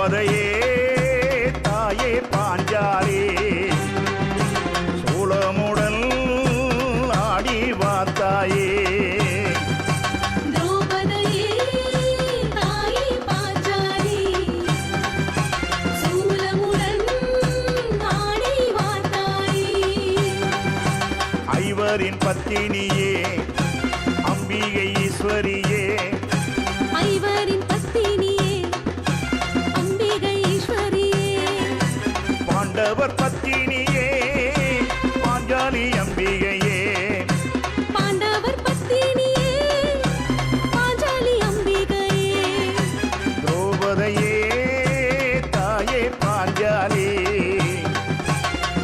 திரௌபதையே தாயே பாஞ்சாலே சூளமுடன் ஆடி வாத்தாயே. ஐவரின் பத்தினியே அம்பிகை ஈஸ்வரியே. பாண்டவர் பத்தினியே பாஞ்சாலி அம்பிகையே. பாண்டவர் பத்தினியே பாஞ்சாலி அம்பிகையே. திரௌபதையே தாயே பாஞ்சாலி.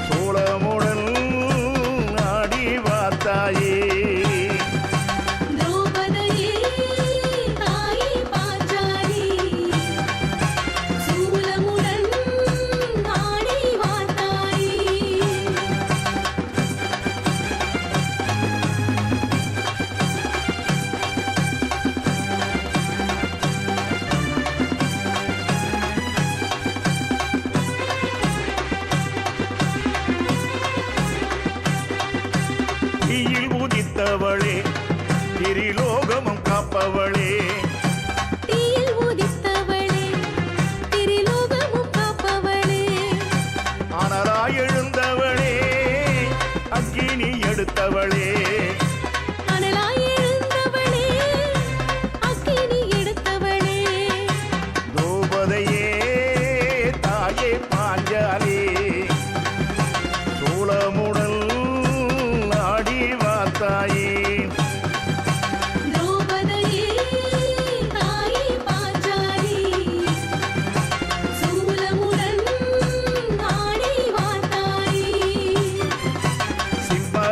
சோழமுடன் ஆடி வாத்தாயே. திரிலோகமும் காப்பவளே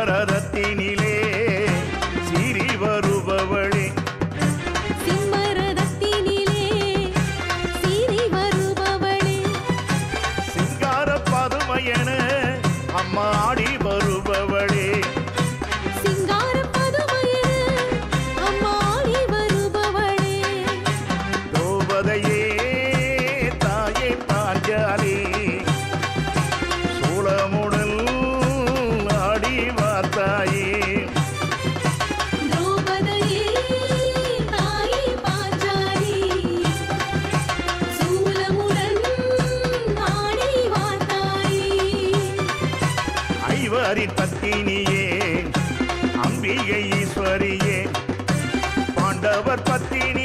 சிம்மரதத்தினிலே சிறி வருபவளே. சிம்மரதத்தினிலே சீறி வருபவளே. சிங்கார பதுமையன அம்மாடி ஐவரின் பத்தினியே அம்பிகை ஈஸ்வரியே. பாண்டவர் பத்தினி